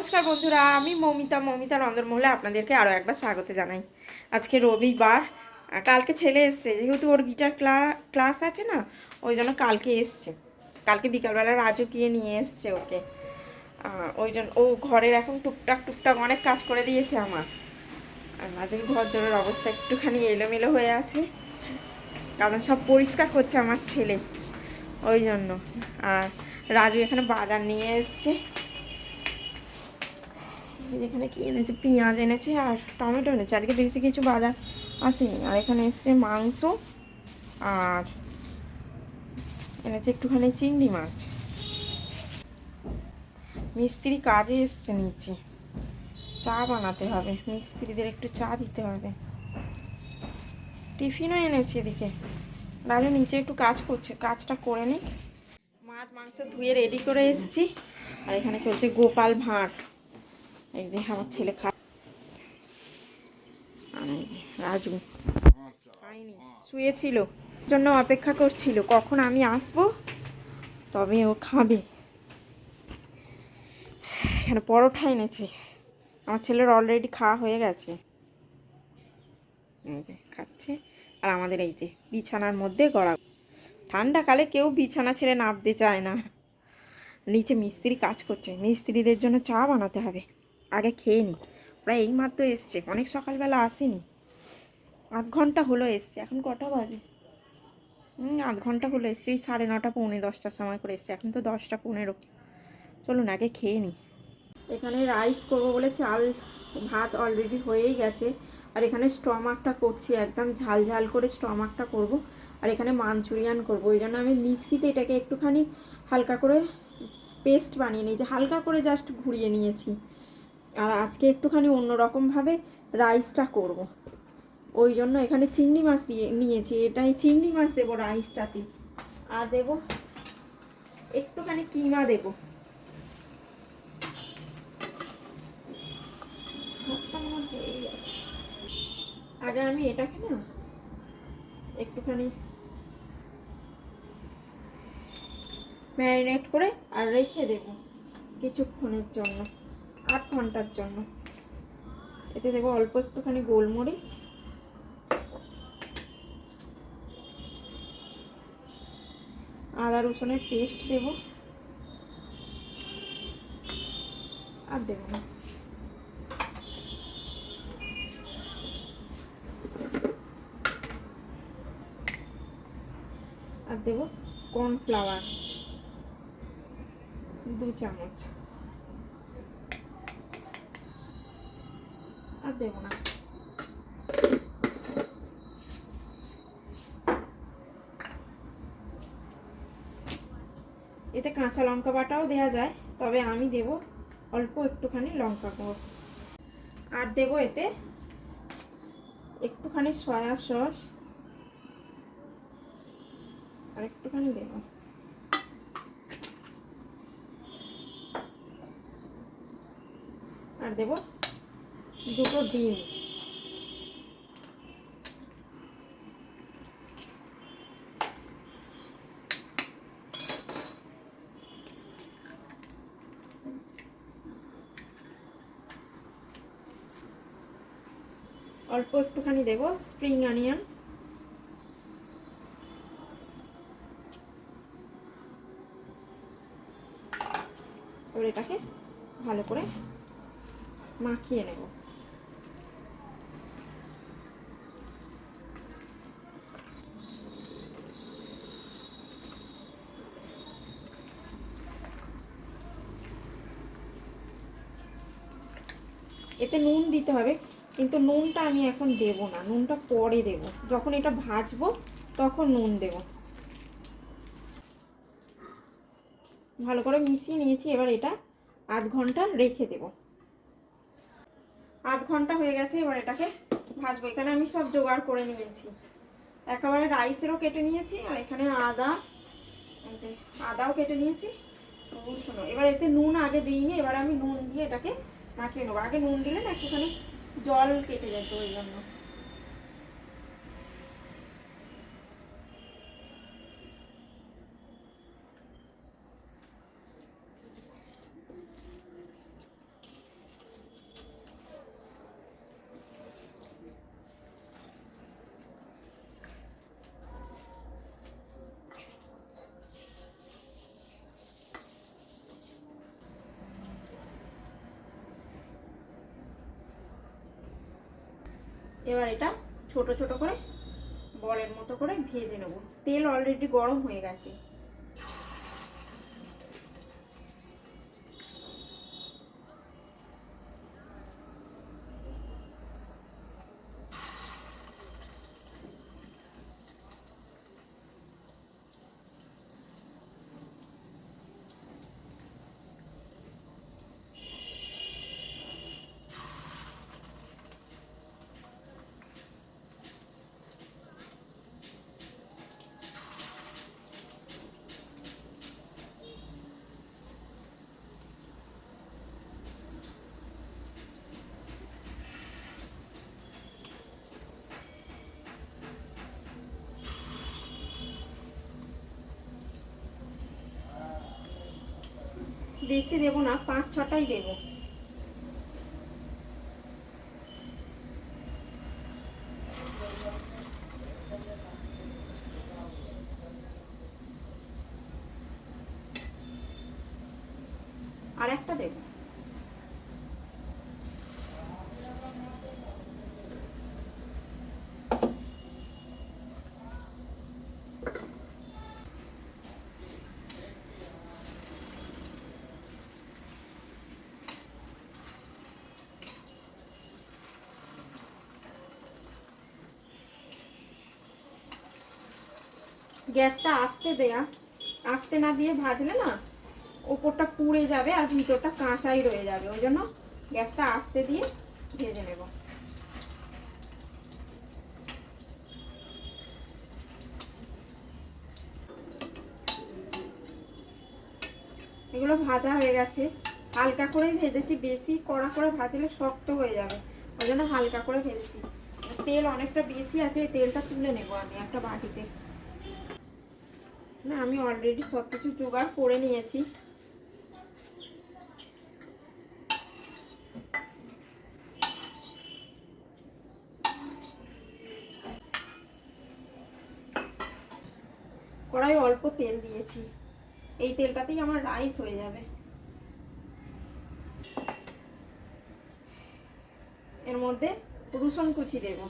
নমস্কার বন্ধুরা, আমি মমিতা মমিতা নন্দনমহলে আপনাদেরকে আরও একবার স্বাগত জানাই। আজকে রবিবার কালকে ছেলে এসছে, যেহেতু ওর গিটার ক্লাস আছে না, ওই জন্য কালকে এসছে। কালকে বিকালবেলা রাজু গিয়ে নিয়ে এসছে ওকে। ওই জন্য ও ঘরের এখন টুকটাক টুকটাক অনেক কাজ করে দিয়েছে আমার। আজকে ঘর দরের অবস্থা একটুখানি এলোমেলো হয়ে আছে, কারণ সব পরিষ্কার করছে আমার ছেলে। ওই জন্য, আর রাজু এখানে বাজার নিয়ে এসছে। যেখানে কি এনেছে? পেঁয়াজ এনেছে আর টমেটো এনেছে। আজকে বেশি কিছু বাজার আসেনি। আর এখানে এসছে মাংস আর এনেছে একটুখানি চিংড়ি মাছ। মিস্ত্রি কাজে এসছে নিচে। চা বানাতে হবে। মিস্ত্রিদের একটু চা দিতে হবে। টিফিনও এনেছে এদিকে। রাজু নিচে একটু কাজ করছে। কাজটা করে নিই মাছ, মাংস ধুয়ে রেডি করে এসেছি। আর এখানে চলছে গোপাল ভাঁড়। এই যে আমার ছেলে খা রাজু। খাইনি শুয়েছিল, জন্য অপেক্ষা করছিল, কখন আমি আসব? তবে ও খাবে। এখানে পরোটা এনেছে। আমার ছেলের অলরেডি খাওয়া হয়ে গেছে। এই যে খাচ্ছে। আর আমাদের এই যে বিছানার মধ্যে গড়া ঠান্ডাকালে কেউ বিছানা ছেড়ে নামতে চায় না। নিচে মিস্ত্রি কাজ করছে। মিস্ত্রিদের জন্য চা বানাতে হবে। আগে খেয়ে নি। ওরা এইমাত্র এসছে। অনেক সকালবেলা আসেনি। আধ ঘণ্টা হলো এসছে। এখন কটা বাজে? হুম আধ ঘণ্টা হলো এসছে। ওই সাড়ে নটা, পৌনে দশটার সময় করে এসছে। এখন তো দশটা পনেরো। চলুন, আগে খেয়ে নিই এখানে রাইস করব বলে চাল, ভাত অলরেডি হয়েই গেছে। আর এখানে স্টমাকটা করছি। একদম ঝাল ঝাল করে স্টমাকটা করব। আর এখানে মাঞ্চুরিয়ান করব। ওই জন্য আমি মিক্সিতে এটাকে একটুখানি হালকা করে পেস্ট বানিয়ে নিয়েছি। হালকা করে জাস্ট ঘুরিয়ে নিয়েছি। আর আজকে একটুখানি অন্যরকমভাবে রাইসটা করব। ওই জন্য এখানে চিংড়ি মাছ দিয়ে নিয়েছি, এটাই চিংড়ি মাছ দেবো রাইসটাতে আর দেবো একটুখানি কিমা দেবো। আগে আমি এটাকে না একটুখানি ম্যারিনেট করে আর রেখে দেব কিছুক্ষণের জন্য আধ ঘণ্টার জন্য। এতে দেবো অল্প একটুখানি গোলমরিচ। আদা রসুনের পেস্ট দেব। আর দেবো না। আর দেবো কর্নফ্লাওয়ার দু চামচ। এতে কাঁচা লঙ্কা বাটাও দেওয়া যায়, তবে আমি দেব অল্প একটুখানি লঙ্কা গুঁড়ো। আর দেব এতে একটুখানি সয়া সস। আর একটুখানি দেব। আর দেব দুটো ডিম। অল্প একটুখানি দেব স্প্রিং অনিয়ন এবার এটাকে ভালো করে মাখিয়ে নেব। এতে নুন দিতে হবে, কিন্তু নুনটা আমি এখন দেব না, নুনটা পরে দেব। যখন এটা ভাজবো, তখন নুন দেব। ভালো করে মিশিয়ে নিয়েছি, এবার এটা আধ ঘণ্টা রেখে দেব। আধ ঘণ্টা হয়ে গেছে, এবার এটাকে ভাজবো। এখানে আমি সব জোগাড় করে নিয়েছি। একেবারে রাইসেরও কেটে নিয়েছি, আর এখানে আদা আদাও কেটে নিয়েছি। শোনো, এবার এতে নুন আগে দিইনি, এবার আমি নুন দিয়ে এটাকে মাখিয়ে নেব। আগে নুন দিলে না একটুখানি জল কেটে যেত ওই জন্য এবার এটা ছোট ছোট করে বলের মতো করে ভেজে নেব। তেল অলরেডি গরম হয়ে গেছে। বেশি দেবো না পাঁচ ছটাই দেবো আর একটা দেবো গ্যাসটা আস্তে দেয়া আস্তে না দিয়ে ভাজলে না ওপরটা পুড়ে যাবে আর ভিতরটা কাঁচাই রয়ে যাবে। ওই জন্য গ্যাসটা আস্তে দিয়ে ভেজে নেব। এগুলো ভাজা হয়ে গেছে। হালকা করেই ভেজেছি, বেশি কড়া করে ভাজলে শক্ত হয়ে যাবে। ওই জন্য হালকা করে ভেজেছি। তেল অনেকটা বেশি আছে তেলটা তুলে নেব আমি একটা বাটিতে। না, আমি অলরেডি সব কিছু জোগাড় করে নিয়েছি। কড়াই অল্প তেল দিয়েছি। এই তেলটাতেই আমার রাইস হয়ে যাবে। এর মধ্যে রসুন কুচি দেবো।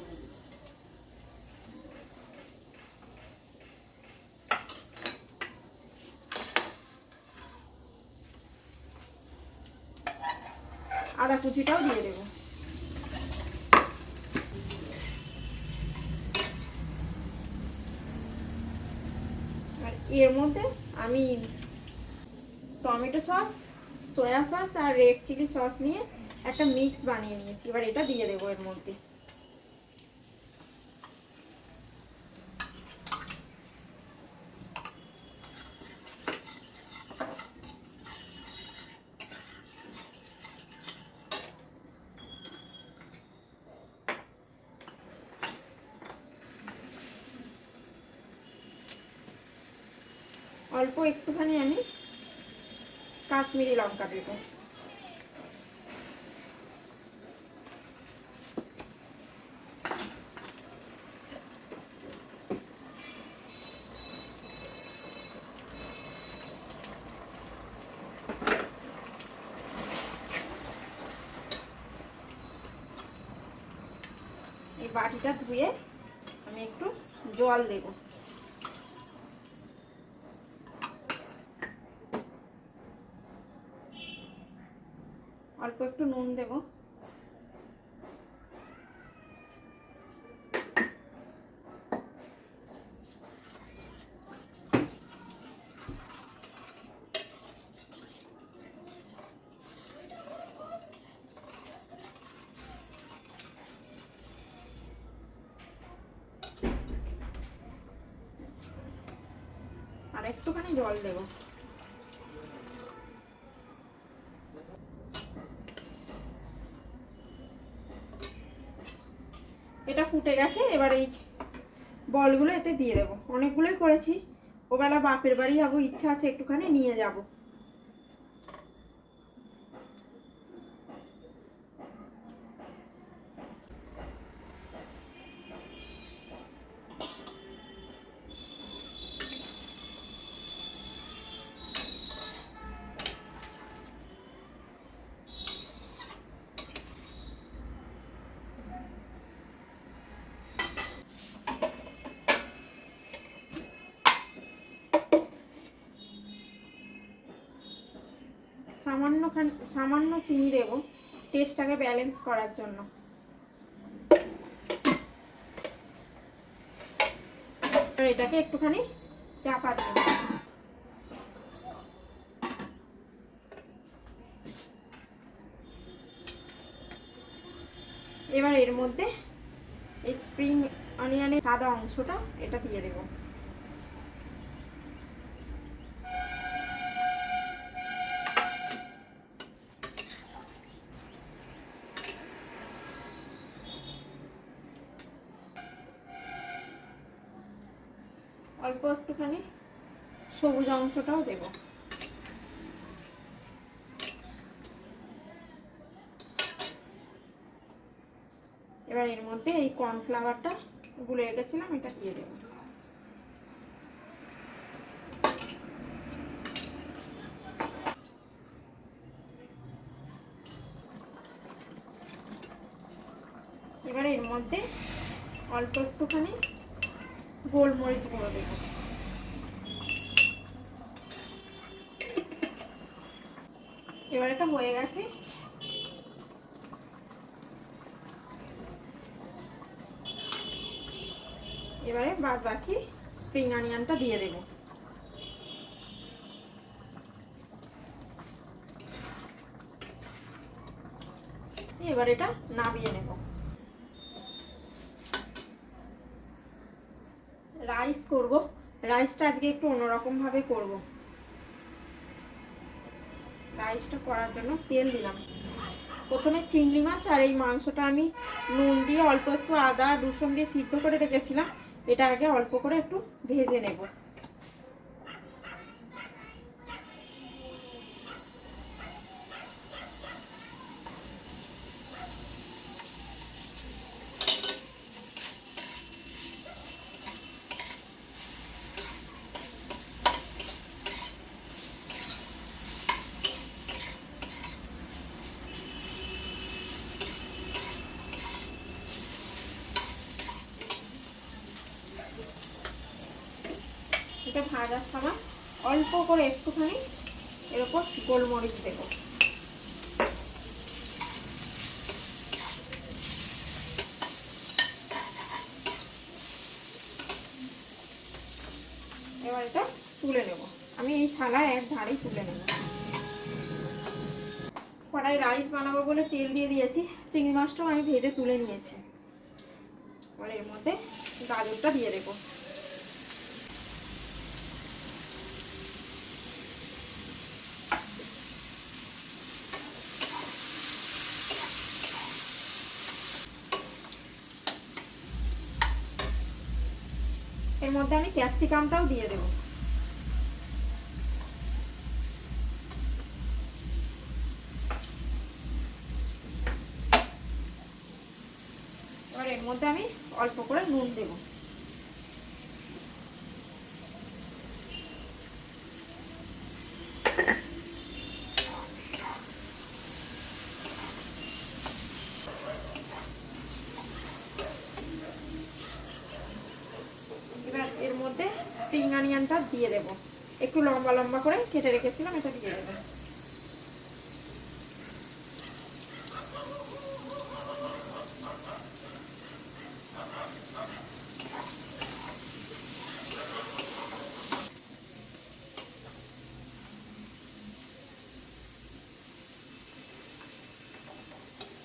আদা কুচিটাও দিয়ে দেবো। আর এর মধ্যে আমি টমেটো সস, সয়া সস আর রেড চিলি সস নিয়ে একটা মিক্স বানিয়ে নিয়েছি। এবার এটা দিয়ে দেবো এর মধ্যে অল্প একটুখানি আমি কাশ্মীরি লঙ্কা দেবো। বাটিটা ধুয়ে আমি একটু জল দেবো। অল্প একটু নুন দেব। আর একটুখানি জল দেবো এটা ফুটে গেছে, এবার এই বলগুলো এতে দিয়ে দেবো। অনেকগুলোই করেছি। ওবেলা বাপের বাড়ি যাব, ইচ্ছা আছে একটুখানি, নিয়ে যাব। সামান্য খান, সামান্য চিনি দেবো টেস্টটাকে ব্যালেন্স করার জন্য। এটাকে একটুখানি চাপা দেবো। এবার এর মধ্যে এই স্প্রিং অনিয়নের সাদা অংশটা, এটা দিয়ে দেবো। সবুজ অংশটাও দেব। এবার এর মধ্যে এই কর্নফ্লাওয়ারটা গুলে রেখেছিলাম, এটা দিয়ে দেবো। এবার এর মধ্যে অল্প একটুখানি গোলমরিচ গুঁড়ো দেবো। এবার হয়ে গেছে। এবারে বাদ বাকি স্প্রিং অনিয়নটা দিয়ে দেব। এবার এটা নামিয়ে নেব। রাইস করব। রাইসটা আজকে একটু অন্যরকম ভাবে করব। রাইসটা করার জন্য তেল দিলাম। প্রথমে চিংড়ি মাছ আর এই মাংসটা আমি নুন দিয়ে অল্প একটু আদা রসুন দিয়ে সিদ্ধ করে রেখেছিলাম। এটা আগে অল্প করে একটু ভেজে নেব। ভাজার সময় অল্প করে একটুখানি এর উপর গোলমরিচ দেবো। এবার এটা তুলে নেব। আমি এই থালায় এক ধারেই তুলে নেব। কড়াই রাইস বানাবো বলে তেল দিয়ে দিয়েছি, চিংড়ি মাছটাও আমি ভেজে তুলে নিয়েছি। এবার এর মধ্যে গাজরটা দিয়ে দেবো। এর মধ্যে আমি ক্যাপসিকামটাও দিয়ে দেব। এবার এর মধ্যে আমি অল্প করে নুন দেব এবার এর মধ্যে স্প্রিং অনিয়নটা দিয়ে দেব একটু লম্বা লম্বা করে কেটে রেখেছিলাম, এটা দিয়ে দেবো।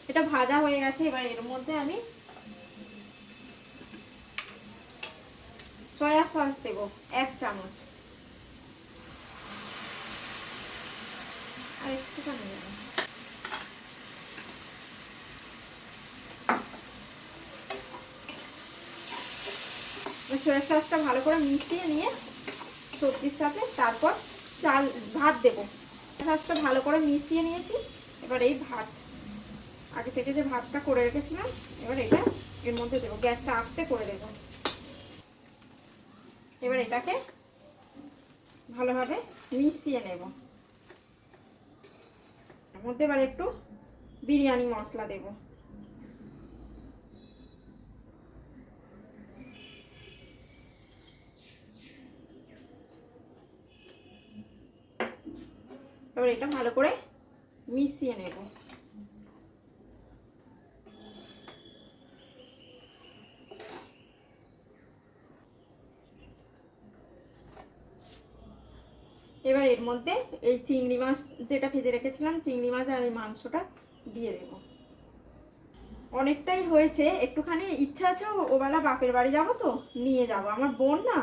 এটা ভাজা হয়ে গেছে, এবার এর মধ্যে আমি সয়া সস দেব, এক চামচ আর একটুখানি দেবো সসটা ভালো করে মিশিয়ে নিয়ে সবজির সাথে তারপর চাল, ভাত দেব। সসটা ভালো করে মিশিয়ে নিয়েছি। এবার এই ভাত। আগে থেকে যে ভাতটা করে রেখেছিলাম, এবার এটা এর মধ্যে দেবো। গ্যাসটা আস্তে করে দেবো। এবার এটাকে ভালোভাবে মিশিয়ে নেব। এর মধ্যে এবার একটু বিরিয়ানি মশলা দেব। এবার এটা ভালো করে মিশিয়ে নেব। এবার এর মধ্যে এই চিংড়ি মাছ যেটা ভেজে রেখেছিলাম, চিংড়ি মাছ আর এই মাংসটা দিয়ে দেব। অনেকটাই হয়েছে, একটুখানি ইচ্ছা আছে, ওবেলা বাপের বাড়ি যাব তো, নিয়ে যাব। আমার বোন না,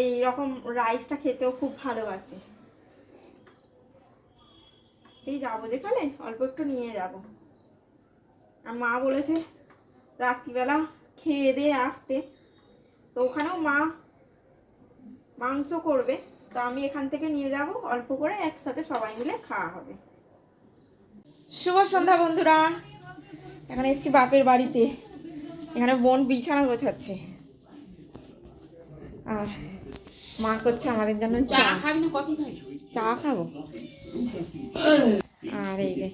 এই রকম রাইসটা খেতেও খুব ভালোবাসে। সেই যাব যেখানে, অল্প একটু নিয়ে যাব। আর মা বলেছে রাত্রিবেলা খেয়ে দিয়ে আসতে। তো ওখানেও মা মাংস করবে, তো আমি এখান থেকে নিয়ে যাব, অল্প করে একসাথে সবাই মিলে খাওয়া হবে। শুভ সন্ধ্যা বন্ধুরা। এখানে এসছি বাপের বাড়িতে। এখানে বোন বিছানা গোছাচ্ছে। আর মা করছে আমাদের জন্য চা চা। খাব আর এই যে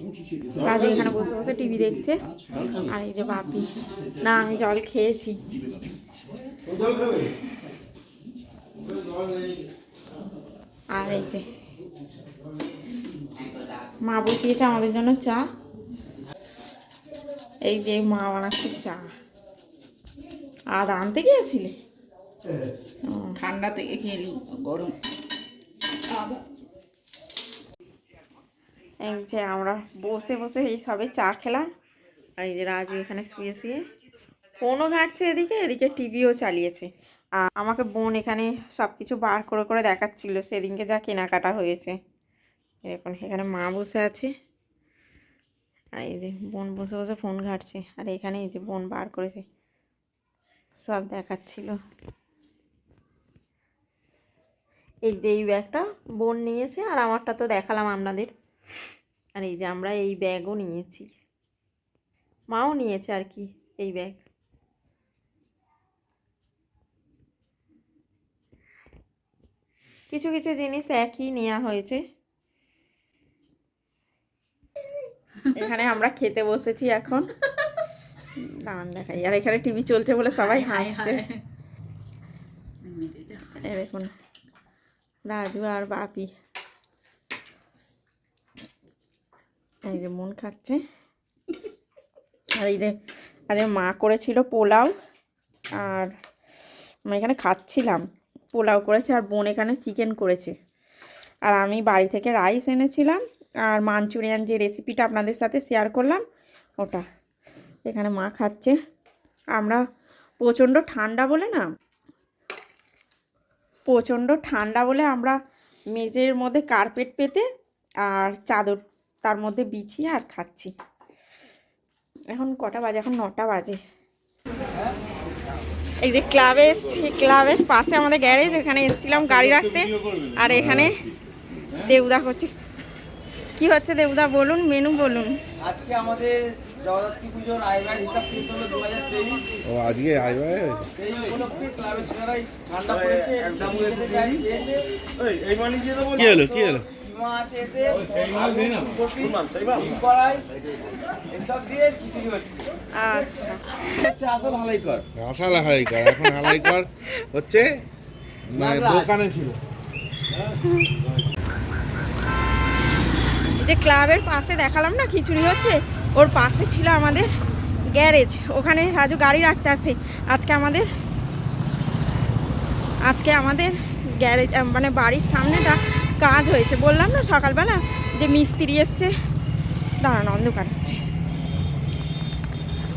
রাজু এখানে বসে বসে টিভি দেখছে। আর এই যে বাপি না আমি জল খেয়েছি। আর এই যে মা বসিয়েছে আমাদের জন্য চা। এই যে মা বানাচ্ছে চা। আর আনতে গিয়েছিলে? ঠান্ডা থেকে খেলি, গরম। এই যে আমরা বসে বসে এই সবে চা খেলাম, আর এই যে রাজু এখানে শুয়ে শুয়ে ফোনও ঘাটছে এদিকে এদিকে টিভিও চালিয়েছে। আর আমাকে বোন এখানে সব কিছু বার করে করে দেখাচ্ছিল, সেদিনকে যা কেনাকাটা হয়েছে। দেখুন, এখানে মা বসে আছে। আর এই যে বোন বসে বসে ফোন ঘাটছে, আর এখানে এই যে বোন বার করেছে, সব দেখাচ্ছিল। এই যে এই ব্যাগটা বোন নিয়েছে আর আমারটা তো দেখালাম আপনাদের। আর এই যে আমরা এই ব্যাগও নিয়েছি। মাও নিয়েছে আর কি এই ব্যাগ। কিছু কিছু জিনিস একই নেওয়া হয়েছে। এখানে আমরা খেতে বসেছি এখন। দাঁড়ান দেখাই। আর এখানে টিভি চলছে বলে সবাই হাসছে। দেখুন। রাজু আর বাপি। এই যে মন খাচ্ছে। আর এই যে আজকে মা করেছিল পোলাও, আর আমি এখানে খাচ্ছিলাম। পোলাও করেছে আর বোন এখানে চিকেন করেছে। আর আমি বাড়ি থেকে রাইস এনেছিলাম, আর মাঞ্চুরিয়ান যে রেসিপিটা আপনাদের সাথে শেয়ার করলাম, ওটা। এখানে মা খাচ্ছে। আমরা প্রচণ্ড ঠান্ডা বলে না প্রচণ্ড ঠান্ডা বলে আমরা মেঝের মধ্যে কার্পেট পেতে আর চাদর তার মধ্যে বিছিয়ে আর খাচ্ছি। এখন কটা বাজে? এখন নটা বাজে। এই যে ক্লাবে এসছি ক্লাবের পাশে আমাদের গ্যারেজ এখানে এসেছিলাম গাড়ি রাখতে। আর এখানে দেউদা করছে কি হচ্ছে দেউদা বলুন, মেনু বলুন। আজকে আমাদের জগদ্ধাত্রী পুজোর আয়বার হিসাব শেষ হলো দু হাজার তেইশ। ও আজকে আইবাই সেই উপলক্ষে ক্লাবের ছেলেরা ঠান্ডা পড়েছে খেতে চাই চেয়েছে কি হলো কি হলো? হচ্ছে। আচ্ছা। হচ্ছে আসল হালাই কর। আসাল হালাই কর এখন হালাই কর। হচ্ছে মানে দোকানে ছিল। এই যে ক্লাবের পাশে দেখালাম না খিচুড়ি হচ্ছে? ওর পাশে ছিল আমাদের গ্যারেজ। ওখানে রাজু গাড়ি রাখতে আসে। আজকে আমাদের আজকে আমাদের গ্যারেজ মানে বাড়ির সামনেটা কাজ হয়েছে। বললাম না সকালবেলা যে মিস্ত্রি এসছে। দাঁড়ানো, অন্ধকার হচ্ছে।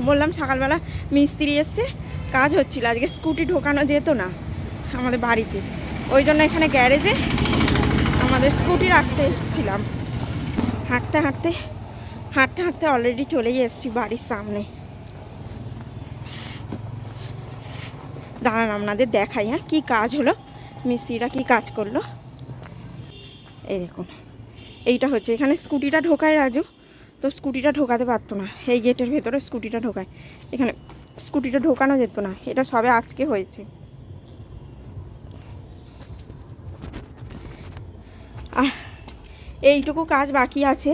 বললাম সকালবেলা মিস্ত্রি এসছে, কাজ হচ্ছিল। আজকে স্কুটি ঢোকানো যেত না আমাদের বাড়িতে। ওই জন্য এখানে গ্যারেজে আমাদের স্কুটি রাখতে এসেছিলাম। হাঁটতে হাঁটতে হাঁটতে হাঁটতে অলরেডি চলেই এসেছি বাড়ির সামনে। দাঁড়ান, আপনাদের দেখাই হ্যাঁ? কী কাজ হলো? মিস্ত্রিরা কী কাজ করল? এই দেখুন, এইটা হচ্ছে, এখানে স্কুটিটা ঢোকায় রাজু। তো স্কুটিটা ঢোকাতে পারতো না, এই গেটের ভেতরে স্কুটিটা ঢোকায়। এখানে স্কুটিটা ঢোকানো যেত না, এটা সবে আজকে হয়েছে। আর এইটুকু কাজ বাকি আছে।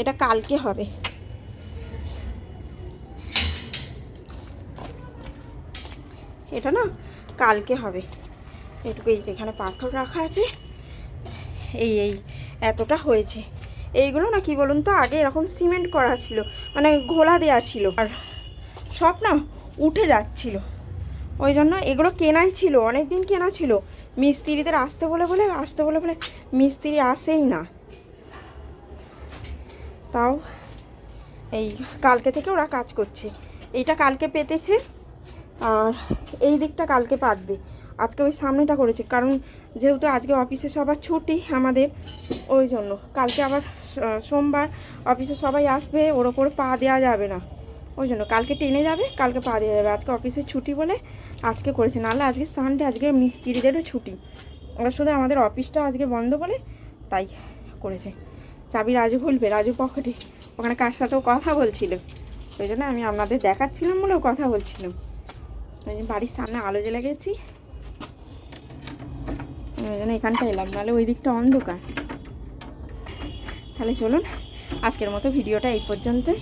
এটা কালকে হবে। এটা না কালকে হবে। এটুকু এই যেখানে পাথর রাখা আছে। এই এই, এতটা হয়েছে। এইগুলো না কি বলুন তো, আগে এরকম সিমেন্ট করা ছিল মানে ঘোলা দেওয়া ছিল। আর সব না উঠে যাচ্ছিল। ওই জন্য এগুলো কেনাই ছিল অনেক দিন কেনা ছিল। মিস্ত্রিদের আসতে বলে বলে, আসতে বলে বলে মিস্ত্রি আসেই না। তাও এই কালকে থেকে ওরা কাজ করছে। এইটা কালকে পেতেছে আর এই দিকটা কালকে পাতবে। আজকে ওই সামনেটা করেছে, কারণ যেহেতু আজকে অফিসে সবার ছুটি আমাদের, ওই জন্য। কালকে আবার সোমবার অফিসে সবাই আসবে, ওর ওপর পা দেওয়া যাবে না। ওই জন্য কালকে টেনে যাবে, কালকে পা দেওয়া যাবে। আজকে অফিসে ছুটি বলে আজকে করেছে, নাহলে আজকে সানডে আজকে মিস্ত্রিদেরও ছুটি। ওরা শুধু আমাদের অফিসটা আজকে বন্ধ বলে তাই করেছে। চাবি রাজু খুলবে? রাজু পকেটে। ওখানে কার সাথেও কথা বলছিল। ওই জন্য আমি আপনাদের দেখাচ্ছিলাম বলেও কথা বলছিলাম ওই জন্য বাড়ির সামনে আলো জ্বলে গেছি। ওই জন্য এখানটা এলাম, নাহলে ওই দিকটা অন্ধকার। তাহলে চলুন, আজকের মতো ভিডিওটা এই পর্যন্তই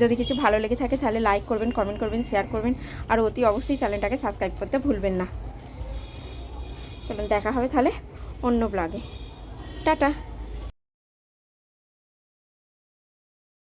যদি কিছু ভালো লেগে থাকে তাহলে লাইক করবেন কমেন্ট করবেন শেয়ার করবেন। আর অতি অবশ্যই চ্যানেলটাকে সাবস্ক্রাইব করতে ভুলবেন না। চলুন, দেখা হবে তাহলে অন্য ব্লগে টাটা।